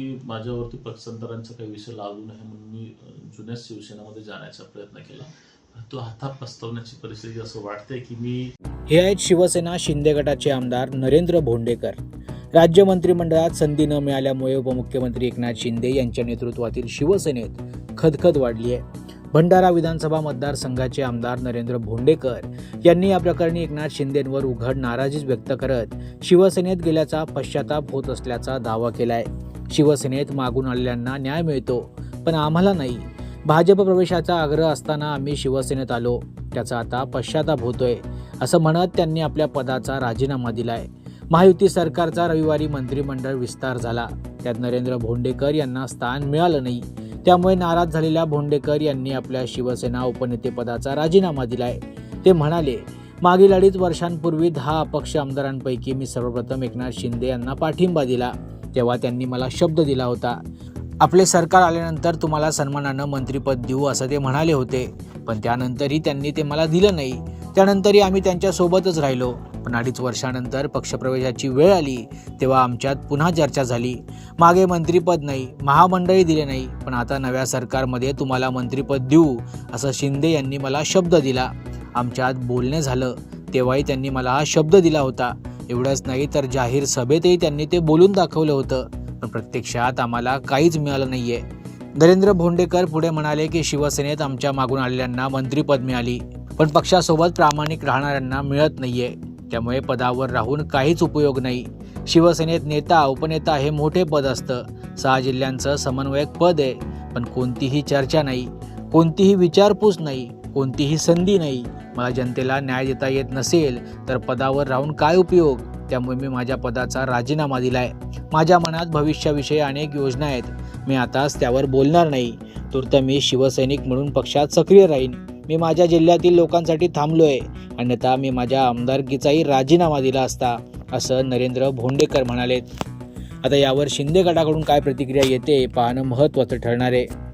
मी माझ्यावरती पक्षांतरांचा काही विषय लागू नये म्हणून मी अ, जुन्या शिवसेनेमध्ये जाण्याचा प्रयत्न केला. तो आता पसरवण्याची परिस्थिती असं वाटते की मी हे आहेत शिवसेना शिंदे गटाचे आमदार नरेंद्र भोंडेकर. राज्य मंत्रिमंडळात संधी न मिळाल्यामुळे उपमुख्यमंत्री एकनाथ शिंदे यांच्या नेतृत्वातील शिवसेनेत खदखद वाढली आहे. भंडारा विधानसभा मतदारसंघाचे आमदार नरेंद्र भोंडेकर यांनी या प्रकरणी एकनाथ शिंदेंवर उघड नाराजीच व्यक्त करत शिवसेनेत गेल्याचा पश्चाताप होत असल्याचा दावा केला आहे शिवसेनेत मागून आलेल्यांना न्याय मिळतो पण आम्हाला नाही. भाजप प्रवेशाचा आग्रह असताना आम्ही शिवसेनेत आलो त्याचा आता पश्चाताप होतोय असं म्हणत त्यांनी आपल्या पदाचा राजीनामा दिलाय. महायुती सरकारचा रविवारी मंत्रिमंडळ विस्तार झाला. त्यात नरेंद्र भोंडेकर यांना स्थान मिळालं नाही. त्यामुळे नाराज झालेल्या भोंडेकर यांनी आपल्या शिवसेना उपनेतेपदाचा राजीनामा दिलाय. ते म्हणाले मागील अडीच वर्षांपूर्वी दहा अपक्ष आमदारांपैकी मी सर्वप्रथम एकनाथ शिंदे यांना पाठिंबा दिला. तेव्हा त्यांनी मला शब्द दिला होता. आपले सरकार आल्यानंतर तुम्हाला सन्मानानं मंत्रीपद देऊ असं ते म्हणाले होते. पण त्यानंतरही त्यांनी ते मला दिलं नाही. त्यानंतरही आम्ही त्यांच्यासोबतच राहिलो. पण अडीच वर्षानंतर पक्षप्रवेशाची वेळ आली. तेव्हा आमच्यात पुन्हा चर्चा झाली. मागे मंत्रीपद नाही महामंडळी दिले नाही. पण आता नव्या सरकारमध्ये तुम्हाला मंत्रीपद देऊ असं शिंदे यांनी मला शब्द दिला. आमच्यात बोलणे झालं. तेव्हाही त्यांनी मला हा शब्द दिला होता. एवढंच नाही तर जाहीर सभेतही त्यांनी ते बोलून दाखवलं होतं. पण प्रत्यक्षात आम्हाला काहीच मिळालं नाहीये. नरेंद्र भोंडेकर पुढे म्हणाले की शिवसेनेत आमच्या मागून आलेल्यांना मंत्रिपद मिळाली. पण पक्षासोबत प्रामाणिक राहणाऱ्यांना मिळत नाहीये. त्यामुळे पदावर राहून काहीच उपयोग नाही. शिवसेनेत नेता उपनेता हे मोठे पद असतं. सहा जिल्ह्यांचं समन्वयक पद आहे. पण कोणतीही चर्चा नाही. कोणतीही विचारपूस नाही. कोणतीही संधी नाही. मला जनतेला न्याय देता येत नसेल तर पदावर राहून काय उपयोग? त्यामुळे मी माझ्या पदाचा राजीनामा दिलाय. माझ्या मनात भविष्याविषयी अनेक योजना आहेत. मी आताच त्यावर बोलणार नाही. तूर्त मी शिवसैनिक म्हणून पक्षात सक्रिय राहीन. मी माझ्या जिल्ह्यातील लोकांसाठी थांबलोय. अन्यथा मी माझ्या आमदारकीचाही राजीनामा दिला असता असं नरेंद्र भोंडेकर म्हणाले आता यावर शिंदे गटाकडून काय प्रतिक्रिया येते पाहणं महत्त्वाचं ठरणार आहे.